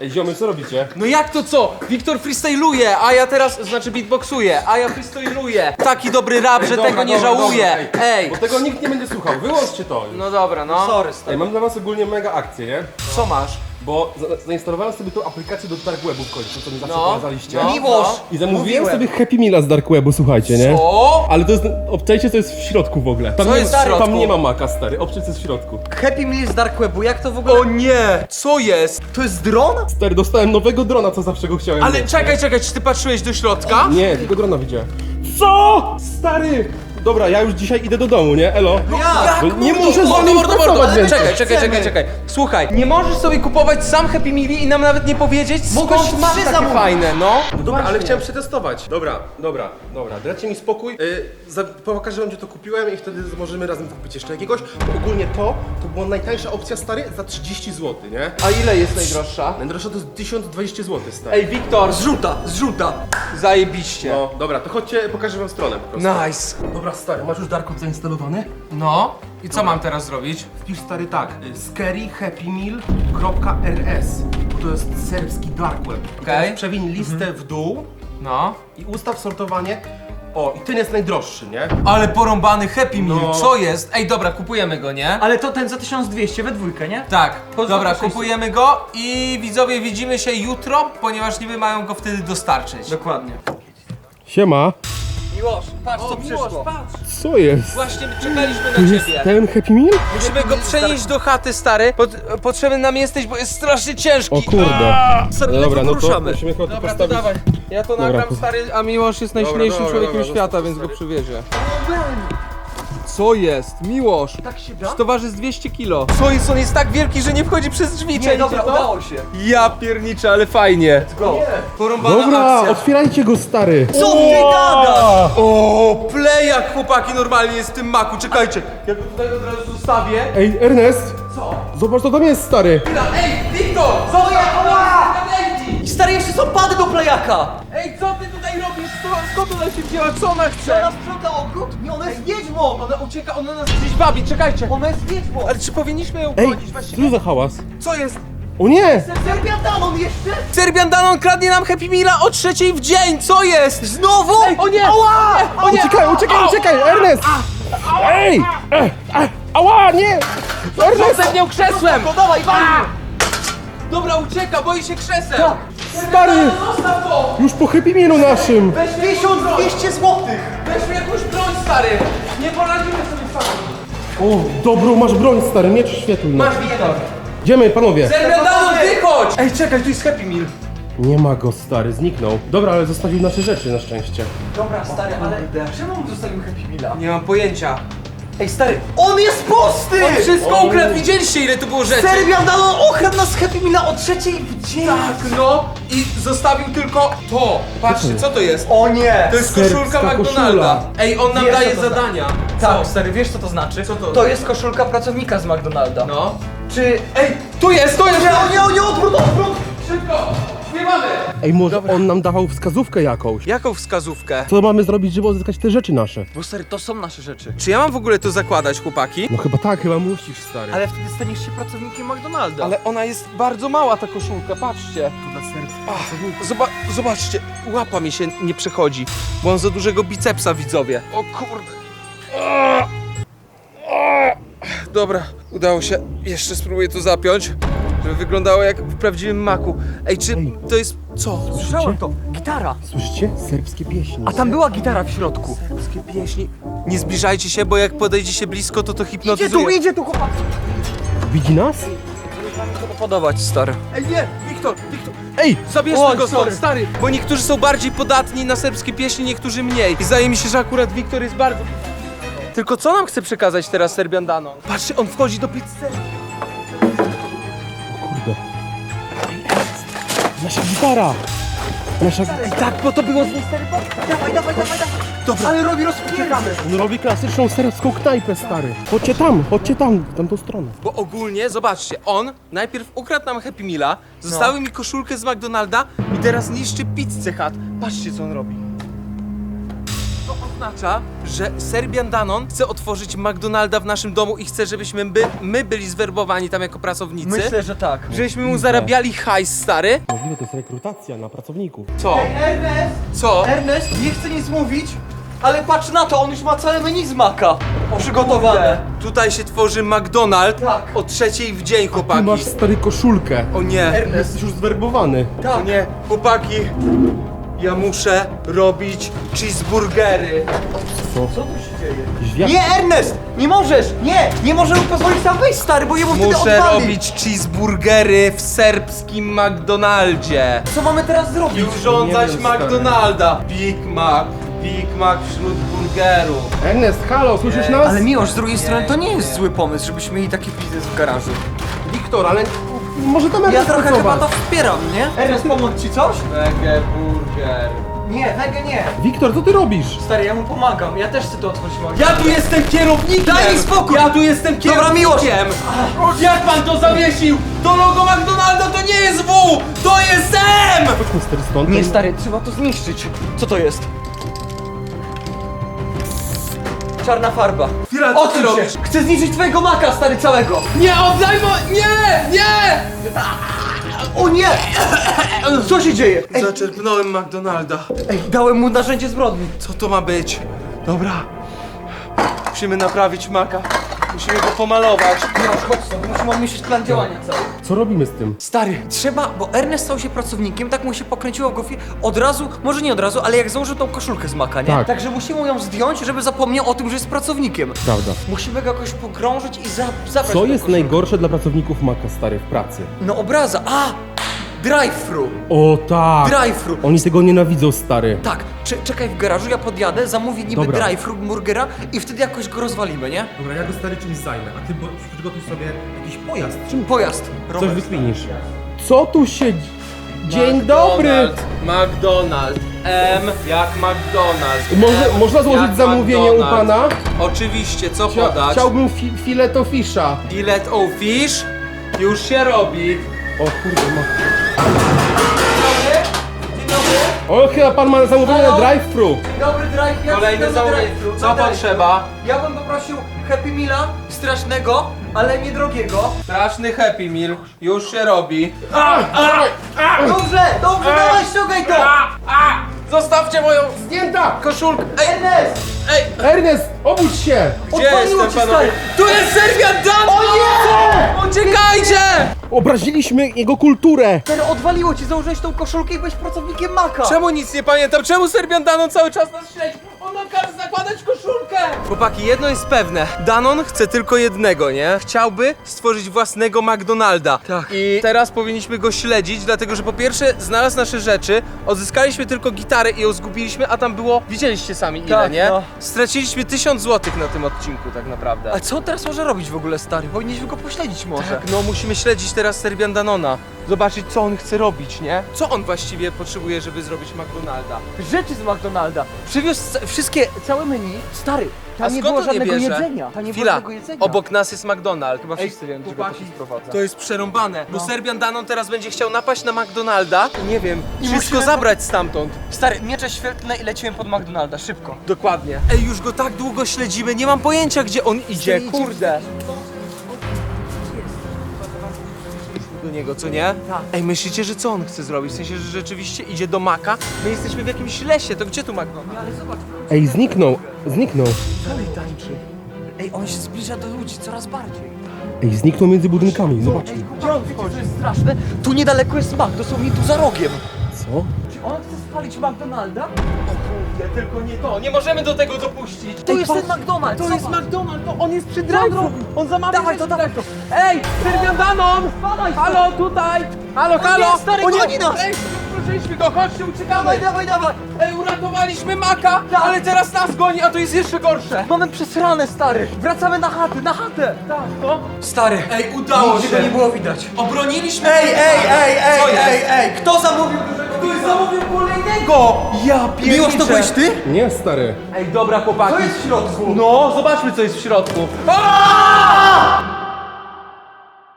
Ej, ziomy, co robicie? No jak to co? Wiktor freestyluje, a ja teraz, znaczy beatboxuję, a ja freestyluję. Taki dobry rap, że Dobra, tego nie dobra, żałuję. dobra, Ej. Bo tego nikt nie będzie słuchał, wyłączcie to już. No dobra, no. Sorry, Ej, stary. mam dla was ogólnie mega akcję, nie? Co masz? Bo za zainstalowałem sobie tą aplikację do Dark Webu w końcu, co mi zawsze No, pokazaliście. no. Miłosz! I zamówiłem Mówiłem. sobie Happy Meala z Dark Webu, słuchajcie, nie? O! Ale to jest, obczajcie co jest w środku w ogóle. Tam Co nie, jest w środku? Tam nie ma maka, stary, obczaj co jest w środku. Happy Meal z Dark Webu, jak to w ogóle... O nie! Co jest? To jest dron? Stary, dostałem nowego drona, co zawsze go chciałem Ale mieć, czekaj, czekaj, czy ty patrzyłeś do środka? Nie, Nie, tylko drona widziałem. Co? Stary! Dobra, ja już dzisiaj idę do domu, nie? Elo? Jak? Bo nie Mordo, muszę z mordo, wami mordo, mordo. pracować więcej. Czekaj, czekaj, czekaj, czekaj. Słuchaj, nie możesz sobie kupować sam Happy Meali i nam nawet nie powiedzieć Mogłeś skąd masz trzy takie zamówić. fajne, no. Dobra, ale chciałem przetestować. Dobra, dobra, dobra, dajcie mi spokój. Yy, za, pokażę wam, gdzie to kupiłem i wtedy możemy razem kupić jeszcze jakiegoś. Bo ogólnie to, to była najtańsza opcja, stary, za 30 zł, nie? A ile jest najdroższa? Najdroższa to jest 1020 zł, stary. Ej, Wiktor, Zrzuta, zrzuta. zajebiście. No, dobra, to chodźcie, pokażę wam stronę po prostu. Nice. Dobra, stary, masz już Darkot zainstalowany? No, i co mam teraz zrobić? Wpisz stary tak, y, scaryhappymeal.rs To jest serbski dark web. I Okej. teraz Przewiń listę w dół No. i ustaw sortowanie. O, i ten jest najdroższy, nie? Ale porąbany Happy Meal, No. co jest? Ej, dobra, kupujemy go, nie? Ale to ten za 1200 we dwójkę, nie? Tak, Po- dobra, po 600. kupujemy go i widzowie widzimy się jutro, ponieważ niby mają go wtedy dostarczyć. Dokładnie. Siema. Miłosz, patrz co przyszło. patrz, Co jest? właśnie czekaliśmy To na jest ciebie. ten Happy Meal? Musimy go przenieść do chaty, stary. Pot, potrzebny nam jesteś, bo jest strasznie ciężki. O kurde. Stary, No dobra, no to ruszamy. musimy go tu Dobra, to postawić. dawaj. Ja to Dobra, nagram, to- stary, a Miłosz jest najsilniejszym dobra, człowiekiem dobra, świata, więc go przywiezie. Co jest? Miłosz. Tak się da? To waży z 200 kilo. Co jest? On jest tak wielki, że nie wchodzi przez drzwi. Nie, czajcie dobra, to? udało się. Ja pierniczę, ale fajnie. Go. Porąbana Dobra, akcja. otwierajcie go, stary. Co ty gadasz? O, plejak chłopaki normalnie jest w tym maku. Czekajcie, ja go tutaj od razu zostawię. Ej, Ernest! Co? Zobacz, co tam jest, stary. Chwila, Ej, Wiktor! Co ja? Stary, jeszcze są pady do plejaka! Ej, co ty tutaj Co- Skąd ona się wzięła? Co ona chce? ona sprząta ogród? Nie, ona jest wiedźmą! Ona ucieka, ona nas gdzieś bawi, czekajcie. Ona jest wiedźmą! Ale czy powinniśmy ją Ej, gonić co za hałas? Co jest? O nie! Serbia Danon jeszcze? Serbian Danon kradnie nam Happy Meala o trzeciej w dzień, co jest? Znowu? Ej, o nie! Ała! O nie! Uciekaj, uciekaj, uciekaj, Ernest! Ej! Ała, nie! Ernest! Rzucę w nią krzesłem! No dawaj! Dobra, ucieka, boi się krzeseł! Tak. Stary! Zostaw to! Już po Happy Mealu naszym! Weźmy 1200 zł! Weźmy jakąś broń, stary! Nie poradzimy sobie sami! O, dobrą masz broń, stary, miecz świetlny. Masz Wiktor! Idziemy, panowie. Serbian Danon, wychodź! Ej, czekaj, tu jest Happy Meal! Nie ma go, stary, zniknął. Dobra, ale zostawił nasze rzeczy na szczęście. Dobra, stary, ale czemu mu zostawił Happy Meala? Nie mam pojęcia. Ej, stary, on jest pusty! On wszystko ukradł, widzieliście ile tu było rzeczy? Serbia Danon okradł nas Happy Meala o trzeciej w dzień! Tak, no i zostawił tylko to. Patrzcie, co to jest? O nie! To jest Serbska koszulka McDonalda. koszula. Ej, on nam Wiesz, daje co to zadania. Tak, stary, wiesz co to znaczy? Co to To znaczy? jest koszulka pracownika z McDonalda. No. Czy... Ej, tu jest, tu jest! Nie, o nie, o nie, odwrót, odwrót! Szybko! Ej, może on nam dawał wskazówkę jakąś. Jaką wskazówkę? Co mamy zrobić, żeby odzyskać te rzeczy nasze? Bo stary, to są nasze rzeczy. Czy ja mam w ogóle to zakładać, chłopaki? No chyba tak, chyba musisz, stary. Ale wtedy staniesz się pracownikiem McDonalda. Ale ona jest bardzo mała, ta koszulka, patrzcie. dla serca. Ach, zoba zobaczcie, łapa mi się nie przechodzi, bo mam za dużego bicepsa, widzowie. O kurde. A! A! Dobra, udało się. Jeszcze spróbuję to zapiąć, żeby wyglądało jak w prawdziwym maku. Ej, czy Ej. to jest... co? Słyszałem to. Gitara. Słyszycie? Serbskie pieśni. A tam była gitara w środku. Serbskie pieśni. Nie zbliżajcie się, bo jak podejdzie się blisko, to to Idzie hipnotyzuje. tu, idzie tu, chłopak. Widzi nas? to podobać, stary. Ej, nie! Wiktor, Wiktor! Ej! Zabierzmy Oj, go stąd, sorry. stary! Bo niektórzy są bardziej podatni na serbskie pieśni, niektórzy mniej. I zdaje mi się, że akurat Wiktor jest bardzo... Tylko co nam chce przekazać teraz Serbian Danon? Patrzcie, on wchodzi do pizzerii. Nasza gitara! Nasza... Ej, tak, bo to było. Dawaj, dawaj, dawaj, dawaj. Dobra. Ale robi rozpierdamy. On robi klasyczną serbską knajpę, stary. Chodźcie tam, chodźcie tam, w tamtą stronę. Bo ogólnie, zobaczcie, on najpierw ukradł nam Happy Meala, zostawił mi koszulkę z McDonalda i teraz niszczy pizzę chat. Patrzcie, co on robi. Oznacza, że Serbian Danon chce otworzyć McDonalda w naszym domu i chce, żebyśmy by, my byli zwerbowani tam jako pracownicy. Myślę, że tak. Żebyśmy mu zarabiali hajs, stary. Możliwe to jest rekrutacja na pracowników. Co? Ernest! Co? Ernest, nie chcę nic mówić, ale patrz na to, on już ma całe meni z maka przygotowane. Tutaj się tworzy McDonald Tak. o trzeciej w dzień, Ty chłopaki. masz stary koszulkę. O nie. Jesteś już zwerbowany. O Tak. nie, chłopaki. Ja muszę robić cheeseburgery. Co tu się dzieje? Nie, Ernest! Nie możesz! Nie! Nie możemy pozwolić tam wejść, stary, bo jemu wtedy Muszę odwali. robić cheeseburgery w serbskim McDonaldzie. Co mamy teraz I zrobić? urządzać Nie wiem, stary. McDonalda. Big Mac, Big Mac wśród burgerów. Ernest, halo, słyszysz nas? Ale Miłosz, z drugiej strony to nie jest zły pomysł, żebyśmy mieli taki biznes w garażu. Wiktor, ale może tam Ja trochę chyba to wspieram, nie? Ernest, pomóc ci coś? Wege burger. Nie, wege nie. Wiktor, co ty robisz? Stary, ja mu pomagam, ja też chcę to otworzyć mogę. Ja tu jestem kierownikiem! Daj mi spokój! Ja tu jestem Dobra, kierownikiem! Jak pan to zawiesił? To logo McDonalda to nie jest W! To jest M! Chodźmy stary stąd. Nie, stary, trzeba to zniszczyć. Co to jest? Czarna farba. Chwila, co ty robisz? Chcę zniszczyć twojego maka, stary, całego! Nie oddaj mo... Nie! Nie! O nie! Co się dzieje? Ej, Zaczerpnąłem McDonalda. ej, dałem mu narzędzie zbrodni. Co to ma być? Dobra. Musimy naprawić maka. Musimy go pomalować. Miłosz, chodź stąd, musimy omyśleć plan działania cały. Co robimy z tym? Stary, trzeba, bo Ernest stał się pracownikiem, tak mu się pokręciło w głowie. Od razu, może nie od razu, ale jak założył tą koszulkę z maka, nie? Tak. Także musimy ją zdjąć, żeby zapomniał o tym, że jest pracownikiem. Prawda. Musimy go jakoś pogrążyć i za, zabrać Co jest koszulkę. najgorsze dla pracowników Maka, stary, w pracy? No obraza, a! Drive-thru! O tak! Drive-thru! Oni tego nienawidzą, stary. Tak, cze- czekaj w garażu, ja podjadę, zamówię niby Dobra. drive-thru burgera i wtedy jakoś go rozwalimy, nie? Dobra, ja go stary czymś zajmę, a ty przygotuj sobie jakiś pojazd. Czym Pojazd. coś Robert. wykminisz? Co tu się... dzi- Dzień dobry! McDonald. M jak McDonald. Może, M można złożyć jak zamówienie u pana? Oczywiście, co Chcia, podać? chciałbym fi fileto fisza. Filet o fish już się robi. O kurde, ma... O, chyba pan ma zamówienie na Halo? drive-thru. Dzień dobry, drive ja Kolejny chcę zamówienie. drive-thru. Co potrzeba? Ja bym poprosił Happy Meala, strasznego, ale niedrogiego. Straszny Happy Meal już się robi. Dobrze, dobrze, dawaj, ściągaj to! A! Zostawcie moją Zdjęta! koszulkę. Ej, Ernest! ej, Ernest, obudź się! gdzie Odpaliło jestem ci, panowie? stary. Tu jest Serbian Dan! O nie! Uciekajcie! Obraziliśmy jego kulturę! Stary, odwaliło ci, założyłeś tą koszulkę i byłeś pracownikiem Maka. Czemu nic nie pamiętam? Czemu Serbian Danon cały czas nas śledzi? On nam każe zakładać koszulkę! Chłopaki, jedno jest pewne. Danon chce tylko jednego, nie? Chciałby stworzyć własnego McDonalda. Tak. I teraz powinniśmy go śledzić, dlatego że po pierwsze znalazł nasze rzeczy, odzyskaliśmy tylko gitarę i ją zgubiliśmy, a tam było, widzieliście sami ile, Tak, nie? no. Straciliśmy tysiąc złotych na tym odcinku tak naprawdę. A co on teraz może robić w ogóle, stary? Powinniśmy go pośledzić może. Tak, no musimy śledzić teraz Serbian Danona. Zobaczyć, co on chce robić, nie? Co on właściwie potrzebuje, żeby zrobić McDonalda? Rzeczy z McDonalda. Przywiózł wszystkie, całe menu. Stary, tam A nie skąd było on je żadnego bierze? jedzenia. Tam nie Chwila, było żadnego jedzenia. obok nas jest McDonald's. Chyba wszyscy wiemy, czego to chłopaki, sprowadza. To jest przerąbane, bo No. Serbian Danon teraz będzie chciał napaść na McDonalda i nie wiem, I wszystko musimy- zabrać stamtąd. Stary, miecze świetlne i lecimy pod McDonalda, szybko. Dokładnie. Ej, już go tak długo śledzimy, nie mam pojęcia, gdzie on idzie, idzie. kurde. Niego, co nie? Tak. Ej, myślicie, że co on chce zrobić? W sensie, że rzeczywiście idzie do Maka? My jesteśmy w jakimś lesie, to gdzie tu McDonald's? Ale zobacz, Ej, zniknął, zniknął. Dalej tańczy. ej, on się zbliża do ludzi coraz bardziej. Ej, zniknął między budynkami, zobaczcie. Gdzie on wiecie, co jest straszne? Tu niedaleko jest Mac, dosłownie tu za rogiem. Co? On chce spalić McDonalda? Nie, tylko nie to, nie możemy do tego dopuścić. To jest ten McDonald's, To jest. McDonald's, to on jest przy drive on zamawia Dawaj to, dawaj to. Ej, Serbian Danon! Halo, tutaj! Halo, O halo! stary, O goni nas! Ej, przeprosiliśmy go, chodźcie, uciekamy! Dawaj, dawaj, dawaj. Ej, uratowaliśmy Maka, Tak. ale teraz nas goni, a to jest jeszcze gorsze! Mamy przesrane, stary. Wracamy na chatę, na chatę. Tak, to? Stary, Ej, udało się! nie było widać. Obroniliśmy Ej, ej, ej, ej, Co jest? ej, ej, kto zamówił dużego Ktoś zamówił kolejnego! Ja pierniczę! Miłosz, to byłeś ty? Nie, stary. Ej, dobra chłopaki. Co jest w środku? No, zobaczmy co jest w środku. A!